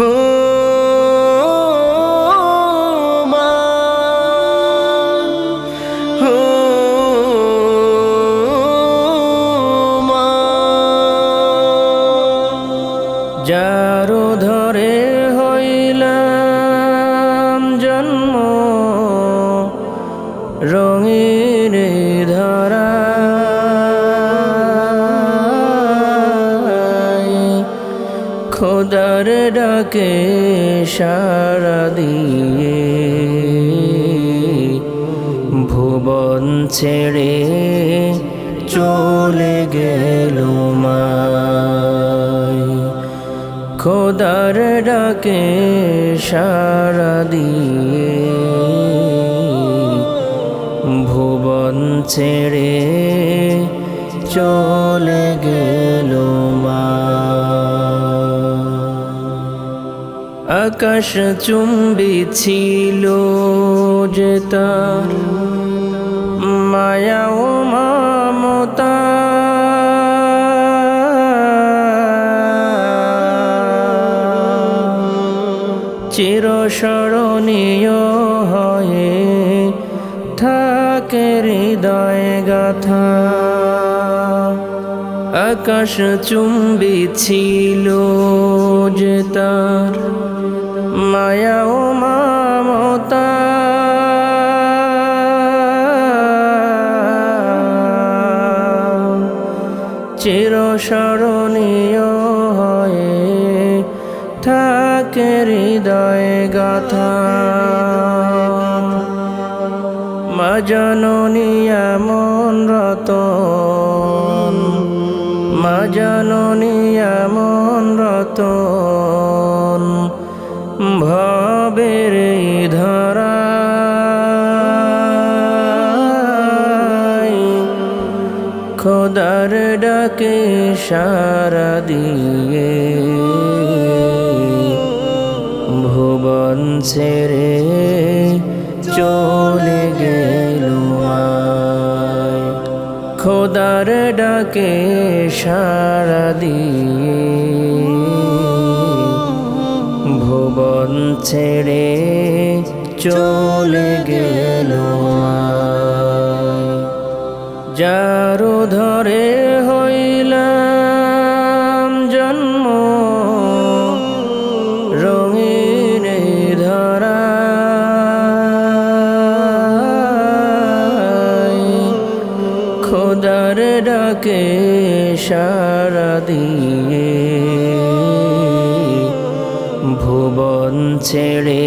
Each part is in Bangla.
হো মা হো মা যারো ধরে হইলাম জন্ম রঙিন ডাকে সারা দিয়ে ভুবন ছেড়ে চলে গেল মায় খোদার ডাকে সারা দিয়ে ভুবন ছেড়ে চলে গেল আকাশ চুম্বি ছিল যে তার মায়া ও মমতা। চিরস্মরণীয় হয়ে থাকে হৃদয় গাথা। আকাশ চুম্বি ছিল যে তার মায়া ও মামতা। চিরস্মরণীয় হয়ে থাকে হৃদয় গাথা। মা এমন রতন জননী এমন রতন ভবের ধরা খোদার ডাকে সারা দিয়ে ভুবন ছেড়ে চলে আয়। খোদার ডাকে সারা দিয়ে ভুবন ছেড়ে চলে গেল। যারো ধরে ডাকে সারা দিয়ে। ভুবন ছেড়ে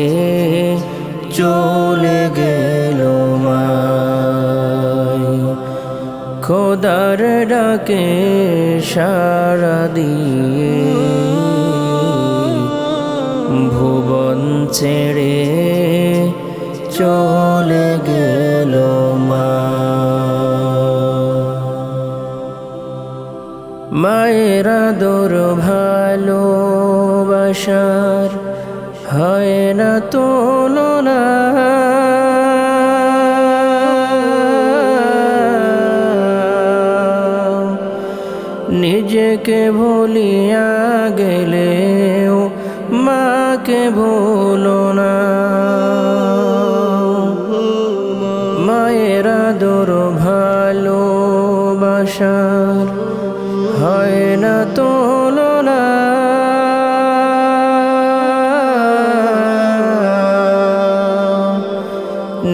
চলে গেল মায় খোদার ডাকে সারা দিয়ে। ভুবন ছেড়ে চলে মায়েরা দোর ভালোবাসার হয় না তুলনা। নিজেকে ভুলিয়া গেলেও মাকে ভুলো না। মায়েরা দোর ভালোবাসার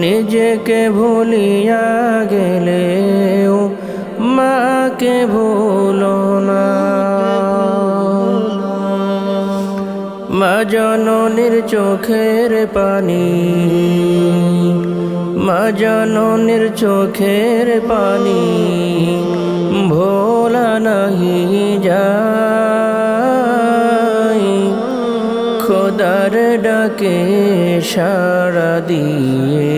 নিজেকে ভুলিয়া গেলেও মাকে ভুলো না। মা জননীর চোখের পানি, মা জননীর চোখের পানি ভোলা নাহি যায় খোদার ডাকে সারা দিয়ে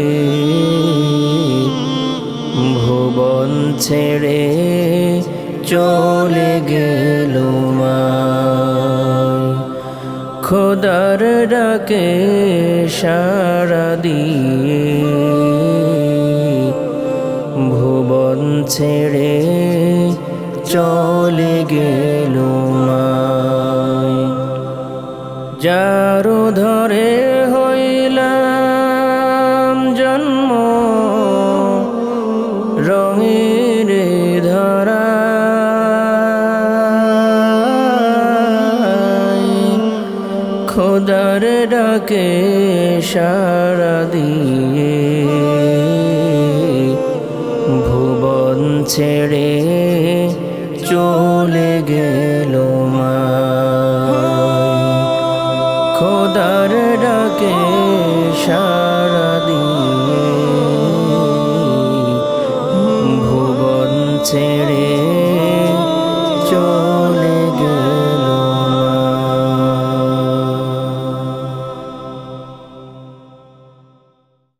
ভুবন ছেড়ে চলে গেল মায় খোদার ডাকে সারা দিয়ে ভুবন ছেড়ে চলে গেল যারু ধরে হইলাম জন্ম রঙের ধরা। খোদার ডাকে সারা দিয়ে ভুবন ছেড়ে খোদার ডাকে সা